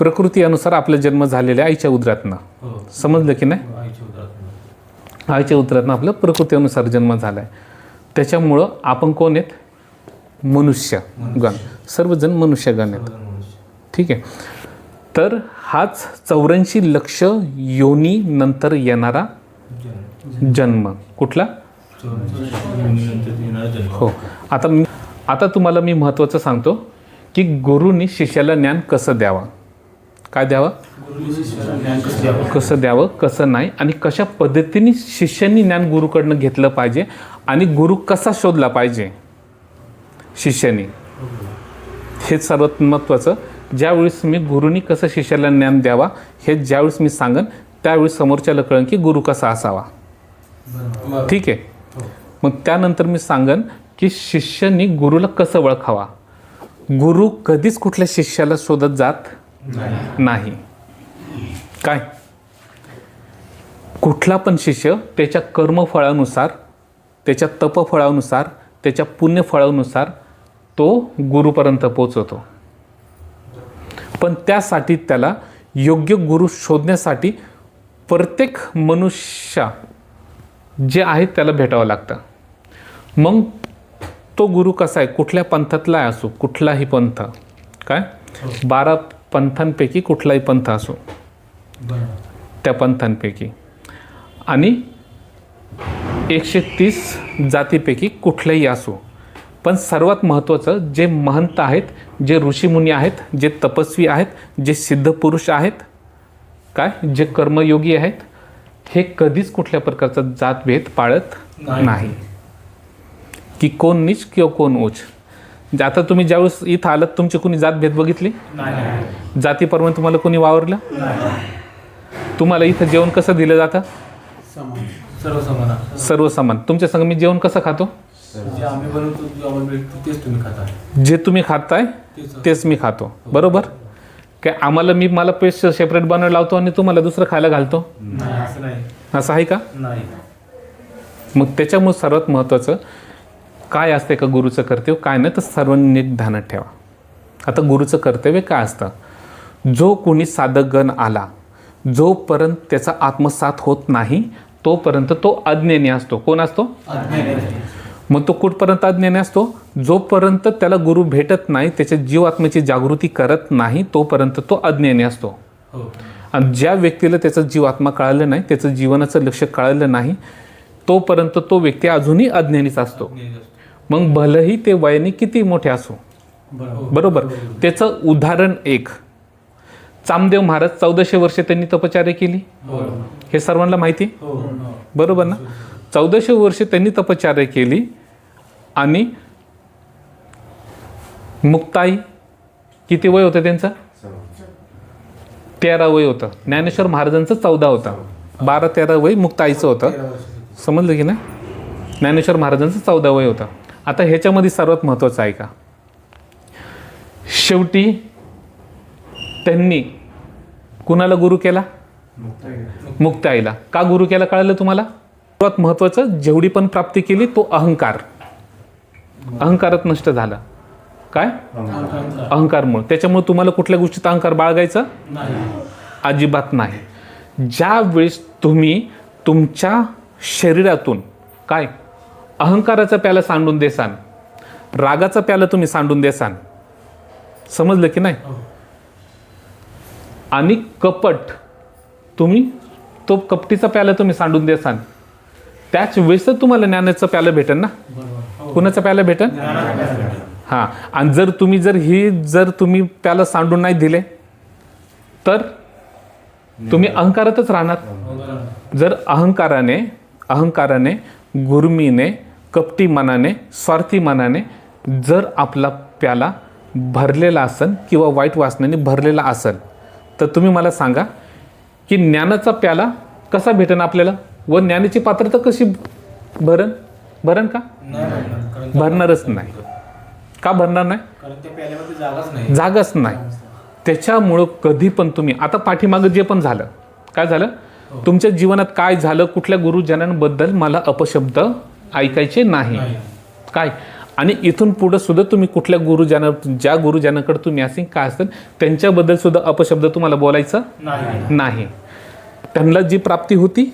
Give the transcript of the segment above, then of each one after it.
प्रकृती अनुसार आपला जन्म झालेल्या आईच्या उदरातनं. हो. समजलं की नाही? आईच्या उदरातून. आपलं प्रकृतीनुसार जन्म झाला आहे त्याच्यामुळं आपण कोण आहेत? मनुष्य गण. सर्वजण मनुष्यगण आहेत. ठीक आहे. तर हाच चौऱ्याऐंशी लक्ष योनी नंतर येणारा जन्म. कुठला? हो. आता आता तुम्हाला मी महत्त्वाचं सांगतो की गुरुनी शिष्याला ज्ञान कसं द्यावं? काय द्यावं? कसं द्यावं? कसं नाही आणि कशा पद्धतीने शिष्यांनी ज्ञान गुरुकडनं घेतलं पाहिजे आणि गुरु कसा शोधला पाहिजे? शिष्यानी. हे सर्वात महत्त्वाचं. ज्यावेळेस मी गुरुनी कसं शिष्याला ज्ञान द्यावा हे ज्यावेळेस मी सांगन त्यावेळेस समोरच्याला कळन की गुरु कसा असावा. ठीक आहे? मग त्यानंतर मी सांगन की शिष्यानी गुरुला कसं ओळखावा? गुरु कधीच कुठल्या शिष्याला शोधत जात नाही. काय? कुठला पण शिष्य त्याच्या कर्मफळानुसार त्याच्या तपफळानुसार त्याच्या पुण्यफळानुसार तो गुरुपर्यंत पोचवतो पण त्यासाठी त्याला योग्य गुरु शोधण्यासाठी प्रत्येक मनुष्य जे आहे त्याला भेटावं लागतं. मग तो गुरु कसा आहे? कुठल्या पंथातला असो कुठलाही पंथ. काय? बारा पंथांपैकी कुठलाही पंथ असो. त्या पंथांपैकी. आणि एकशे तीस जातीपैकी कुठल्याही असो. पण सर्वात महत्त्वाचं जे महंत आहेत जे ऋषीमुनी आहेत जे तपस्वी आहेत जे सिद्ध पुरुष आहेत काय? जे कर्मयोगी आहेत हे कधीच कुठल्या प्रकारचा जातभेद पाळत नाही. की कोण नीच किंवा कोण उच्च जे आता तुम्ही ज्यावेळेस इथं आलात तुमची कोणी जातभेद बघितली? नाही जातीप्रमाणे तुम्हाला कोणी वावरलं? नाही. तुम्हाला इथं जेवण कसं दिलं जातं? सर्व समान. सर्व समान तुमच्या संग मी जेवण कसं खातो? जे आम्ही बनवतो तेच तुम्ही खाता. जे तुम्ही खाताय तेच. मी खातो. बरोबर? काय आम्हाला मी मला पेस्ट सेपरेट बनवायला लावतो आणि तुम्हाला दुसरं खायला घालतो? असं आहे का? मग त्याच्यामुळे सर्वात महत्त्वाचं काय असते का गुरुचं कर्तव्य? काय नाही तर सर्वांनी नीट ध्यानात ठेवा. आता गुरुचं कर्तव्य काय असतं? जो कोणी साधकगण आला जोपर्यंत त्याचा आत्मसात होत नाही तोपर्यंत तो अज्ञानी असतो. कोण असतो. मग तो कुठपर्यंत अज्ञानी असतो? जोपर्यंत त्याला गुरु भेटत नाही त्याच्या जीवात्म्याची जागृती करत नाही तोपर्यंत तो अज्ञानी असतो. हो. आणि ज्या व्यक्तीला त्याचं जीवात्मा कळालं नाही त्याचं जीवनाचं लक्ष कळालं नाही तोपर्यंत तो व्यक्ती अजूनही अज्ञानीच असतो. अज्ञानी असतो. मग भलेही ते वयाने किती मोठे असो. बरोबर. त्याचं उदाहरण एक. चामदेव महाराज चौदाशे वर्षे त्यांनी तपचार्य केली. हो. हे सर्वांना माहिती? आहे? हो. बरोबर ना? चौदाशे वर्षे त्यांनी तपश्चर्या केली आणि मुक्ताई किती वय होतं त्यांचं? तेरा वय होतं. ज्ञानेश्वर महाराजांचं चौदा होतं. बारा तेरा वय मुक्ताईचं होतं. समजलं की नाही ज्ञानेश्वर महाराजांचं चौदा वय होतं. आता ह्याच्यामध्ये सर्वात महत्त्वाचं आहे का? शेवटी त्यांनी कुणाला गुरु केला? मुक्ताईला का गुरु केला कळलं तुम्हाला? सर्वात महत्त्वाचं जेवढी पण प्राप्ती केली तो अहंकार. अहंकारच नष्ट झाला. काय? अहंकारमुळे. त्याच्यामुळे तुम्हाला कुठल्या गोष्टीत अहंकार बाळगायचा? अजिबात नाही. ज्या वेळेस तुम्ही तुमच्या शरीरातून काय? अहंकाराचा प्याला सांडून देसान. रागाचा प्याला तुम्ही सांडून देसान. समजलं की नाही? हो. आणि कपट तुम्ही तो कपटीचा प्याला तुम्ही सांडून देसान. त्याच वेळेस तुम्हाला ज्ञानाचं प्यालं भेटेल ना? हो. कुणाचं प्यालं भेटेल हां. आणि जर तुम्ही जर ही जर तुम्ही प्याला सांडून नाही दिले तर तुम्ही अहंकारातच राहणार. हो. जर अहंकाराने अहंकाराने गुरमीने कपटी मनाने स्वार्थी मनाने जर आपला प्याला भरलेला असेल किंवा वाईट वासनेने भरलेला असेल तर तुम्ही मला सांगा की ज्ञानाचा प्याला कसा भेटेन आपल्याला? व ज्ञानाची पात्रता कशी भरण भरण का? भरणारच नाही. का भरणार नाही? जागाच नाही. जागाच नाही. त्याच्यामुळं कधी पण तुम्ही आता पाठीमागं जे पण झालं काय झालं? तुमच्या जीवनात काय झालं कुठल्या गुरुजनांबद्दल मला अपशब्द ऐकायचे नाही. नाही. काय? आणि इथून पुढं सुद्धा तुम्ही कुठल्या गुरुजन ज्या गुरुजनाकडे तुम्ही असेल काय असेल त्यांच्याबद्दल सुद्धा अपशब्द तुम्हाला बोलायचं नाही. नाही. त्यांना जी प्राप्ती होती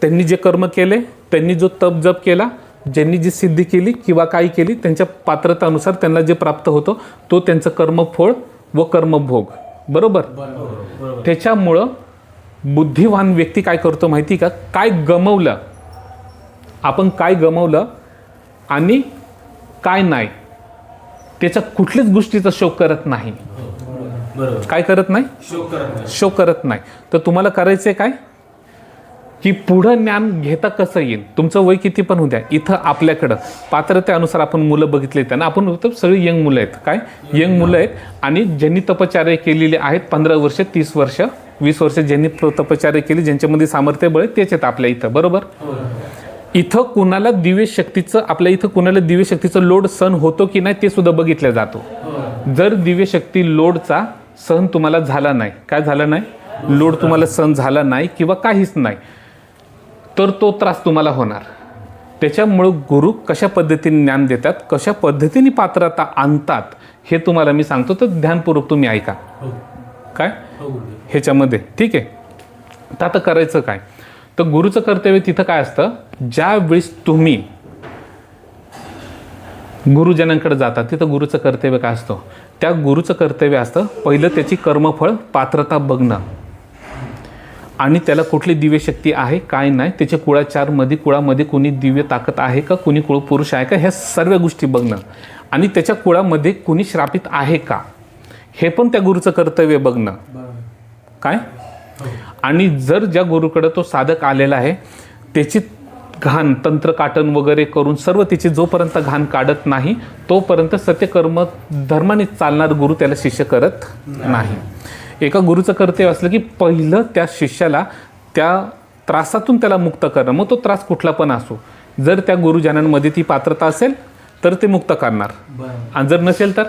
त्यांनी जे कर्म केले त्यांनी जो तप जप केला ज्यांनी जी सिद्धी केली किंवा काही केली त्यांच्या पात्रतानुसार त्यांना जे प्राप्त होतो तो त्यांचं कर्मफळ व कर्मभोग. बरोबर? बरोबर त्याच्यामुळं बुद्धिवान व्यक्ती काय करतो माहिती का? काय गमवलं आपण काय गमवलं आणि काय नाही त्याच्या कुठल्याच गोष्टीचा शोक करत नाही. काय करत नाही? शोक करत नाही. शोक करत नाही. तर तुम्हाला करायचं काय? की पुढं ज्ञान घेता कसं येईल? तुमचं वय किती पण होऊ द्या. इथं आपल्याकडं. पात्रतेनुसार आपण मुलं बघितले त्यांना. आपण सगळी यंग मुलं आहेत. काय? यंग मुलं आहेत. आणि ज्यांनी तपचार्य केलेले आहेत पंधरा वर्ष तीस वर्ष वीस वर्ष ज्यांनी तपचार्य केली ज्यांच्यामध्ये सामर्थ्य बळ आहे, तेच आहेत आपल्या इथं. बरोबर? हो. इथं कुणाला दिव्य शक्तीचं आपल्या इथं कुणाला दिव्य शक्तीचं लोड सहन होतो की नाही ते सुद्धा बघितलं जातो. जर दिव्य शक्ती लोडचा सहन तुम्हाला झाला नाही काय झाला नाही? लोड तुम्हाला सहन झाला नाही किंवा काहीच नाही तर तो त्रास तुम्हाला होणार. त्याच्यामुळं गुरु कशा पद्धतीने ज्ञान देतात कशा पद्धतीने पात्रता आणतात हे तुम्हाला मी सांगतो तर ध्यानपूर्वक तुम्ही ऐका. हो. काय? हो ह्याच्यामध्ये ठीक आहे? तर आता करायचं काय? तर गुरुचं कर्तव्य तिथं काय असतं? ज्या वेळेस तुम्ही गुरुजनांकडे जाता तिथं गुरुचं कर्तव्य काय असतं? त्या गुरुचं कर्तव्य असतं पहिलं त्याची कर्मफळ पात्रता बघणं. आणि त्याला कुठली दिव्य शक्ती आहे काय नाही त्याच्या कुळाचारमध्ये कुळामध्ये कोणी दिव्य ताकद आहे का कोणी कुळ पुरुष आहे का ह्या सर्व गोष्टी बघणं. आणि त्याच्या कुळामध्ये कोणी श्रापित आहे का हे पण त्या गुरुचं कर्तव्य बघणं. काय? आणि जर ज्या गुरुकडे तो साधक आलेला आहे त्याची घाण तंत्र काटन वगैरे करून सर्व तिची जोपर्यंत घाण काढत नाही तोपर्यंत सत्यकर्म धर्माने चालणार गुरु त्याला शिष्य करत नाही. एका गुरुचं कर्तव्य असलं की पहिलं त्या शिष्याला त्या त्रासातून त्याला मुक्त करणं. मग तो त्रास कुठला पण असो. जर त्या गुरुजनांमध्ये ती पात्रता असेल तर ते मुक्त करणार. आणि जर नसेल तर?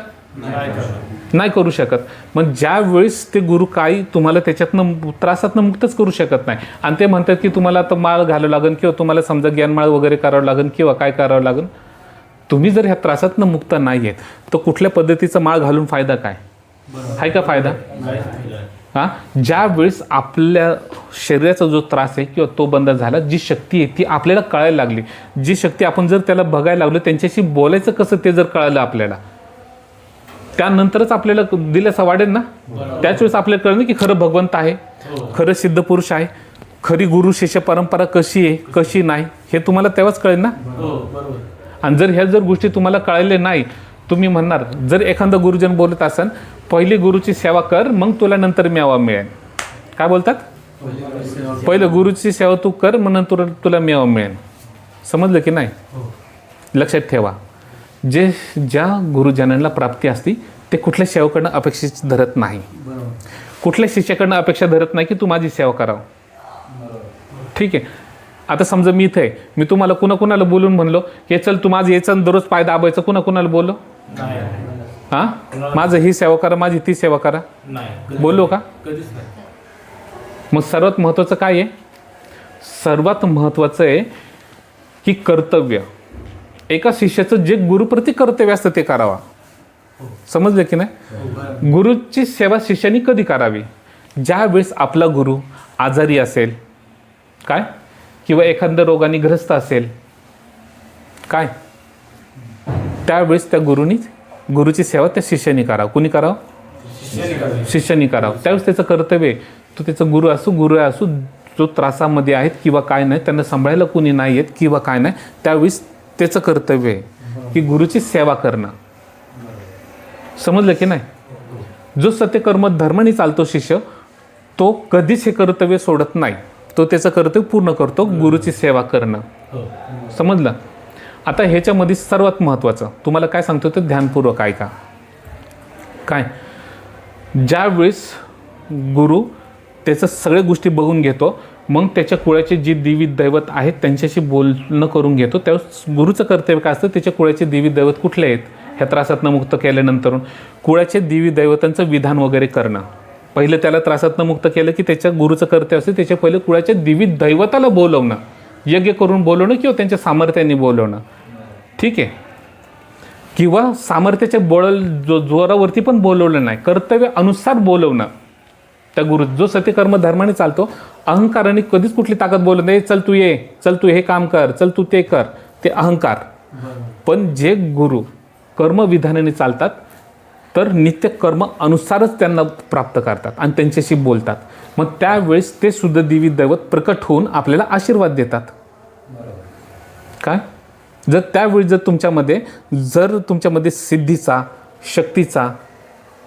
नाही करू शकत. मग ज्या वेळेस ते गुरु काही तुम्हाला त्याच्यातनं त्रासातनं मुक्तच करू शकत नाही. आणि ते म्हणतात की तुम्हाला आता माळ घालावं लागेल किंवा तुम्हाला समजा ज्ञानमाळ वगैरे करावं लागेल किंवा काय करावं लागेल तुम्ही जर ह्या त्रासातनं मुक्त नाही आहेत तर कुठल्या पद्धतीचं माळ घालून फायदा काय? आहे का फायदा. हां? ज्या वेळेस आपल्या शरीराचा जो त्रास आहे किंवा तो बंद झाला जी शक्ती आहे ती आपल्याला कळायला लागली. जी शक्ती आपण जर त्याला बघायला लागलो त्यांच्याशी बोलायचं कसं ते जर कळालं आपल्याला? त्यानंतरच आपल्याला दिल्याचा वाढेल ना? त्याच वेळेस आपल्याला कळलं की खरं भगवंत आहे हो. खरं सिद्ध पुरुष आहे खरी गुरु शिष्य परंपरा कशी आहे कशी नाही हे तुम्हाला तेव्हाच कळेल ना? हो आणि जर ह्या जर गोष्टी तुम्हाला कळायला नाही तुम्ही म्हणणार जर एखादा गुरुजन बोलत असन पहिली गुरुची सेवा कर मग तुला नंतर मेवा मिळेल. काय बोलतात? पहिलं गुरुची सेवा तू कर मग नंतर तुला मेवा मिळेल. समजलं की नाही? हो. लक्षात ठेवा. जे ज्या गुरुजनांना प्राप्ती असती ते कुठल्या सेवकडनं अपेक्षित धरत नाही. कुठल्या शिष्याकडनं अपेक्षा धरत नाही की तू माझी सेवा करावं. ठीक आहे. आता समजा मी इथे आहे. मी तुम्हाला कुणा कुणाला बोलून म्हणलो हे चल तू माझं याचं दररोज पाय दाबायचं कुणा कुणाला बोललो हां? माझं ही सेवा करा माझी ती सेवा करा. बोललो का? मग सर्वात महत्त्वाचं काय आहे? सर्वात महत्त्वाचं आहे की कर्तव्य. एका शिष्याचं जे गुरुप्रती कर्तव्य असतं ते करावा. समजलं की नाही? गुरुची सेवा शिष्याने कधी करावी? ज्यावेळेस आपला गुरु आजारी असेल काय? किंवा एखाद्या रोगाने ग्रस्त असेल काय? त्यावेळेस त्या गुरुनी गुरुची सेवा त्या शिष्याने करावं. कुणी करावं? शिष्याने करावं. त्यावेळेस त्याचं कर्तव्य तो त्याचा गुरु असो गुरु असो जो त्रासामध्ये आहेत किंवा काय नाही त्यांना सांभाळायला कुणी नाही आहेत किंवा काय नाही त्यावेळेस त्याचं कर्तव्य आहे की गुरुची सेवा करणं. समजलं की नाही? जो सत्यकर्म धर्माने चालतो शिष्य तो कधीच हे कर्तव्य सोडत नाही. तो त्याचं कर्तव्य पूर्ण करतो गुरुची सेवा करणं. हो. समजलं? आता ह्याच्यामध्ये सर्वात महत्त्वाचं तुम्हाला काय सांगतो ते ध्यानपूर्वक ऐका. काय? ज्या वेळेस गुरु त्याचं सगळ्या गोष्टी बघून घेतो मग त्याच्या कुळाचे जी दिवी दैवत आहेत त्यांच्याशी बोलणं करून घेतो. त्यावेळेस गुरुचं कर्तव्य काय असतं? त्याच्या कुळाचे देवी दैवत कुठले आहेत? ह्या त्रासातनं मुक्त केल्यानंतर कुळाचे देवी दैवतांचं विधान वगैरे करणं. पहिलं त्याला त्रासातनं मुक्त केलं की त्याच्या गुरुचं कर्तव्य असते. त्याच्या पहिलं कुळाच्या दिवी दैवताला बोलवणं. यज्ञ करून बोलवणं किंवा त्यांच्या सामर्थ्याने बोलवणं. ठीक आहे? किंवा सामर्थ्याच्या बोळ जो जोरावरती पण बोलवलं नाही. कर्तव्य अनुसार बोलवणं. त्या गुरु जो सत्यकर्म धर्माने चालतो अहंकाराने कधीच कुठली ताकद बोलत नाही चल तू ये चल तू हे काम कर चल तू ते कर. ते अहंकार. पण जे गुरु कर्मविधानाने चालतात तर नित्य कर्म अनुसारच त्यांना प्राप्त करतात आणि त्यांच्याशी बोलतात. मग त्यावेळेस ते सुद्धा देवी दैवत प्रकट होऊन आपल्याला आशीर्वाद देतात. काय? जर त्यावेळी जर तुमच्यामध्ये जर तुमच्यामध्ये सिद्धीचा शक्तीचा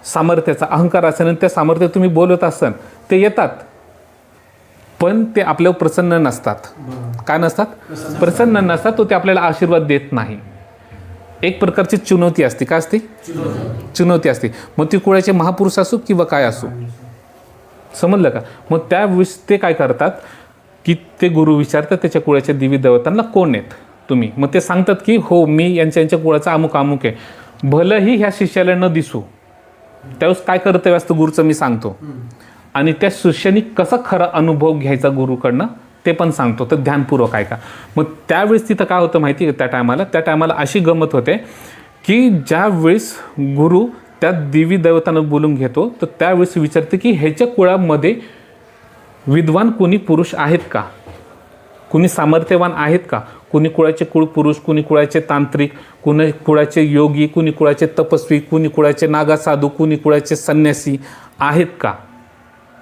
सामर्थ्याचा अहंकार असेल आणि त्या सामर्थ्य तुम्ही बोलत असाल ते येतात. पण ते आपल्यावर प्रसन्न नसतात. काय नसतात? प्रसन्न नसतात. तो ते आपल्याला आशीर्वाद देत नाही. एक प्रकारची चुनवती असते. काय असते? चुनवती असते. मग ती कुळाचे महापुरुष असो किंवा काय असो. समजलं का? मग त्यावेळेस ते काय करतात? की ते गुरु विचारतात त्याच्या कुळाच्या देवी देवतांना कोण आहेत तुम्ही? मग ते सांगतात की हो मी यांच्या यांच्या कुळाचा अमुक अमुक आहे. भलंही ह्या शिष्याला न दिसू. त्यावेळेस काय कर्तव्य असतं गुरुचं मी सांगतो. आणि त्या शिष्यानी कसा खरा अनुभव घ्यायचा गुरुकडनं ते पण सांगतो. तर ध्यानपूर्वक आहे का मग त्यावेळेस तिथं काय होतं माहिती आहे त्या टायमाला? त्या टायमाला अशी गंमत होते की ज्यावेळेस गुरु त्या देवी देवतांना बोलून घेतो तर त्यावेळेस विचारते की ह्याच्या कुळामध्ये विद्वान कोणी पुरुष आहेत का? कुणी सामर्थ्यवान आहेत का? कुणी कुळाचे कुळ पुरुष कुणी कुळाचे तांत्रिक कुणी कुळाचे योगी कुणी कुळाचे तपस्वी कुणी कुळाचे नागा साधू कुणी कुळाचे संन्यासी आहेत का?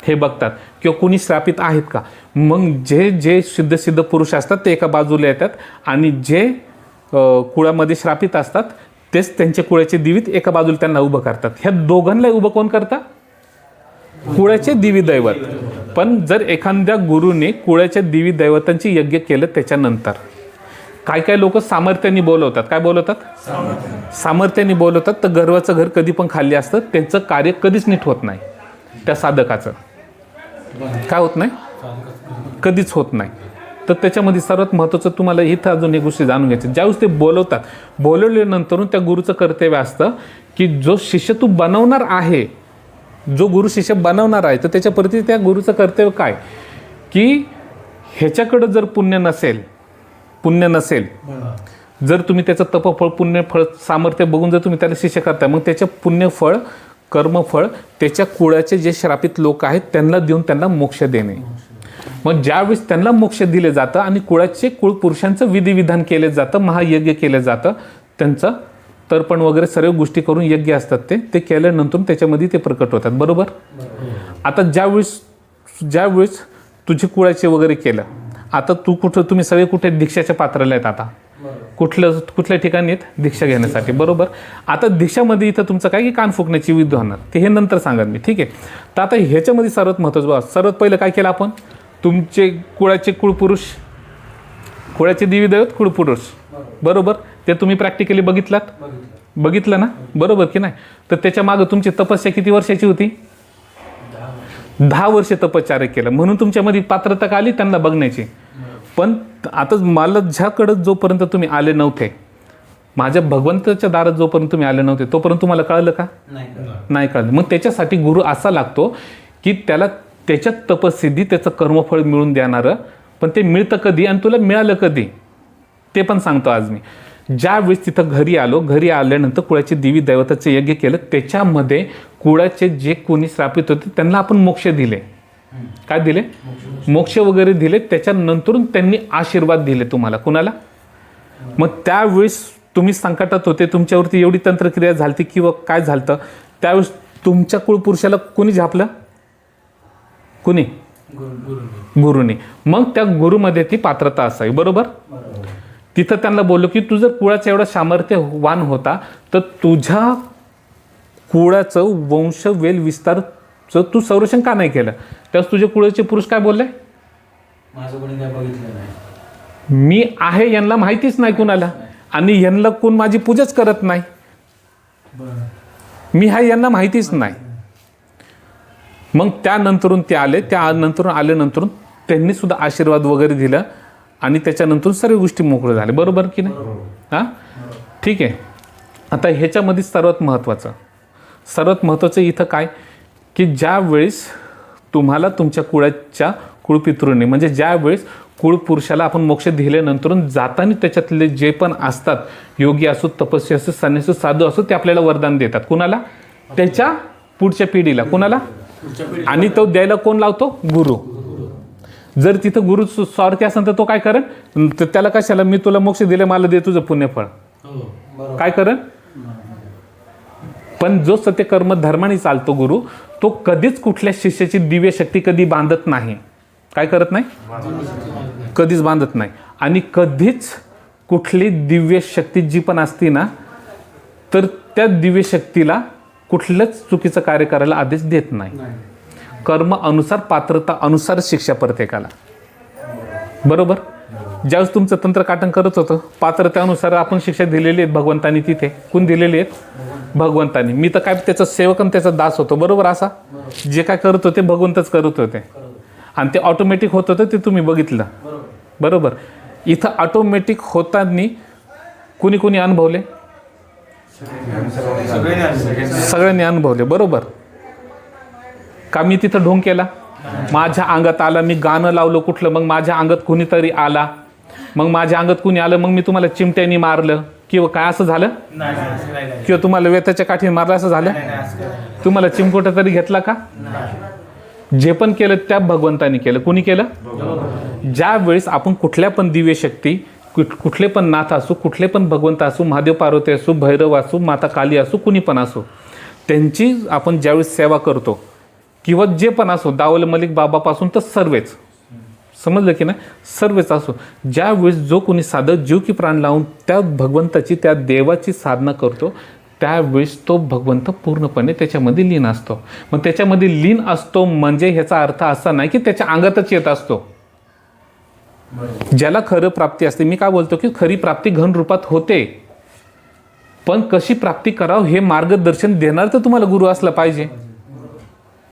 हे बघतात. किंवा कुणी श्रापित आहेत का? मग जे जे सिद्ध सिद्ध पुरुष असतात ते एका बाजूला येतात आणि जे कुळामध्ये श्रापित असतात तेच त्यांच्या कुळाचे दिवीत एका बाजूला त्यांना उभं करतात. ह्या दोघांना उभं कोण करता? कुळाचे दिवी दैवत. पण जर एखाद्या गुरुने कुळाच्या दिवी दैवतांचे यज्ञ केलं त्याच्यानंतर. काय काय लोक सामर्थ्याने बोलवतात? काय बोलवतात? सामर्थ्याने. बोलवतात तर गर्वाचं घर कधी पण खाली असतं त्यांचं कार्य कधीच नीट होत नाही त्या साधकाचं. काय होत नाही? कधीच होत नाही. तर त्याच्यामध्ये सर्वात महत्त्वाचं तुम्हाला इथं अजून एक गोष्टी जाणून घ्यायची ज्यावेळेस ते बोलवतात बोलवल्यानंतर त्या गुरुचं कर्तव्य असतं की जो शिष्य तू बनवणार आहे जो गुरु शिष्य बनवणार आहे तर त्याच्याप्रती त्या गुरुचं कर्तव्य काय? की ह्याच्याकडं जर पुण्य नसेल पुण्य नसेल. जर तुम्ही त्याचं तपफळ पुण्यफळ सामर्थ्य बघून जर तुम्ही त्याला शिष्य करताय मग त्याचं पुण्यफळ कर्मफळ त्याच्या कुळाचे जे श्रापित लोक आहेत त्यांना देऊन त्यांना मोक्ष देणे. मग ज्यावेळेस त्यांना मोक्ष दिले जातं आणि कुळाचे कुळ पुरुषांचं विधिविधान केलं जातं महायज्ञ केलं जातं त्यांचं तर्पण वगैरे सर्व गोष्टी करून यज्ञ असतात ते ते केल्यानंतर त्याच्यामध्ये ते प्रकट होतात. बरोबर? आता ज्यावेळेस ज्यावेळेस तुझे कुळाचे वगैरे केलं आता तू कुठं तुम्ही सगळे कुठे दीक्षाच्या पात्राला आहेत आता? कुठलं कुठल्या ठिकाणी आहेत? दीक्षा घेण्यासाठी. बरोबर? आता दीक्षामध्ये इथं तुमचं काय की कान फुकण्याची विधी होणार. ते हे नंतर सांगा मी. ठीक आहे? तर आता ह्याच्यामध्ये सर्वात महत्त्वाचं सर्वात पहिलं काय केलं आपण? तुमचे कुळाचे कुळपुरुष कुळाचे देवी दैवत कुळपुरुष बरोबर. ते तुम्ही प्रॅक्टिकली बघितलात? बघितलं ना? बरोबर की नाही? तर त्याच्या मागं तुमची तपस्या किती वर्षाची होती? दहा वर्ष तपश्चर्या केलं म्हणून तुमच्यामध्ये पात्रता का आली? त्यांना बघण्याची. पण आता मला ज्याकडं जोपर्यंत तुम्ही आले नव्हते माझ्या भगवंताच्या दारात जोपर्यंत तुम्ही आले नव्हते तोपर्यंत तुम्हाला कळलं का? नाही कळलं. मग त्याच्यासाठी गुरु असा लागतो की त्याला त्याच्यात तपसिद्धी त्याचं कर्मफळ मिळून देणारं पण ते मिळतं कधी आणि तुला मिळालं कधी? ते पण सांगतो आज मी. ज्या वेळेस तिथं घरी आलो घरी आल्यानंतर कुळाचे देवी दैवताचे यज्ञ केलं त्याच्यामध्ये कुळाचे जे कोणी श्रापित होते त्यांना आपण मोक्ष दिले. काय दिले? मोक्ष वगैरे दिले. त्याच्यानंतरून त्यांनी आशीर्वाद दिले तुम्हाला. कुणाला? मग त्यावेळेस तुम्ही संकटात होते तुमच्यावरती एवढी तंत्रक्रिया झालती किंवा काय झालं त्यावेळेस तुमच्या कुळपुरुषाला कोणी झापलं? कुणी? गुरुने. मग त्या गुरुमध्ये ती पात्रता असावी. बरोबर. तिथं त्यांना बोललो की तू जर कुळाचा एवढा सामर्थ्यवान होता तर तुझ्या कुळाचं वंश वेल विस्तारचं तू संरक्षण का नाही केलं? त्यावेळेस तुझे कुळाचे पुरुष काय बोलले? माझं कोणी काय बघितलं नाही. मी आहे यांना माहितीच नाही कुणाला. आणि यांना कोण माझी पूजाच करत नाही. बरं. मी आहे यांना माहितीच नाही. मग त्यानंतरून ते आले. त्यानंतरून आल्यानंतरून त्यांनी सुद्धा आशीर्वाद वगैरे दिला. आणि त्याच्यानंतर सर्व गोष्टी मोकळ्या झाल्या. बरोबर की नाही? हां? ठीक आहे. आता ह्याच्यामध्ये सर्वात महत्त्वाचं. सर्वात महत्त्वाचं इथं काय? की ज्या वेळेस तुम्हाला तुमच्या कुळाच्या कुळपितृने म्हणजे ज्या वेळेस कुळ पुरुषाला आपण मोक्ष दिल्यानंतर जाताना त्याच्यातले जे पण असतात योगी असो तपस्वी असो संन्यासी साधू असो ते आपल्याला वरदान देतात. कुणाला? त्याच्या पुढच्या पिढीला. कुणाला? आणि तो द्यायला कोण लावतो? गुरु. जर तिथं गुरु स्वार्थी असेल तर तो काय करेल? तर त्याला कशाला? मी तुला मोक्ष दिले मला दे तुझं पुण्यफळ. हो. काय करेल? पण जो सत्यकर्म धर्माने चालतो गुरु तो कधीच कुठल्या शिष्याची दिव्य शक्ती कधी बांधत नाही. काय करत नाही? कधीच बांधत नाही. आणि कधीच कुठली दिव्य शक्ती जी पण असती ना तर त्या दिव्य शक्तीला कुठलंच चुकीचं कार्य करायला आदेश देत नाही. कर्म अनुसार पात्रता अनुसार शिक्षा प्रत्येकाला. बरोबर? ज्यावेळेस तुमचं तंत्र काटन करत होतं पात्रतेनुसार आपण शिक्षा दिलेली आहेत भगवंतानी तिथे. कोण दिलेली आहेत? भगवंतानी. मी तर काय त्याचा सेवक आणि त्याचा दास होतो बरोबर असा? जे काय करत होते भगवंतच करत होते. आणि ते ऑटोमॅटिक होत होतं ते तुम्ही बघितलं. बरोबर. बरोबर. इथं ऑटोमॅटिक होताना कुणी कुणी अनुभवले? सगळ्यांनी अनुभवले बरोबर. का मी तिथं ढोंग केला? माझ्या अंगात आला मी गाणं लावलं कुठलं मग माझ्या अंगात कुणीतरी आला. मग माझ्या अंगात कुणी आलं मग मी तुम्हाला चिमट्यानी मारलं. किंवा काय असं झालं? किंवा तुम्हाला वेताच्या काठीने मारलं असं झालं. तुम्हाला चिमकोटा तरी घेतला का. जे पण केलं त्या भगवंतानी केलं. कुणी केलं? ज्या वेळेस आपण कुठल्या पण दिव्य शक्ती कुठ- कुठले पण नाथ असू कुठले पण भगवंत असू महादेव पार्वती असू भैरव असू माता काली असू कुणी पण असो त्यांची आपण ज्यावेळेस सेवा करतो किंवा जे पण असो दावल मलिक बाबापासून तर सर्वच समजलं की नाही? सर्वच असो. ज्यावेळेस जो कोणी साधक जीव की प्राण लावून त्या भगवंताची त्या देवाची साधना करतो त्यावेळेस तो भगवंत पूर्णपणे त्याच्यामध्ये लीन असतो. मग त्याच्यामध्ये लीन असतो म्हणजे ह्याचा अर्थ असा नाही की त्याच्या अंगातच येत असतो. ज्याला खरं प्राप्ती असते. मी काय बोलतो की खरी प्राप्ती घन रूपात होते. पण कशी प्राप्ती करावं हे मार्गदर्शन देणार तर तुम्हाला गुरु असला पाहिजे.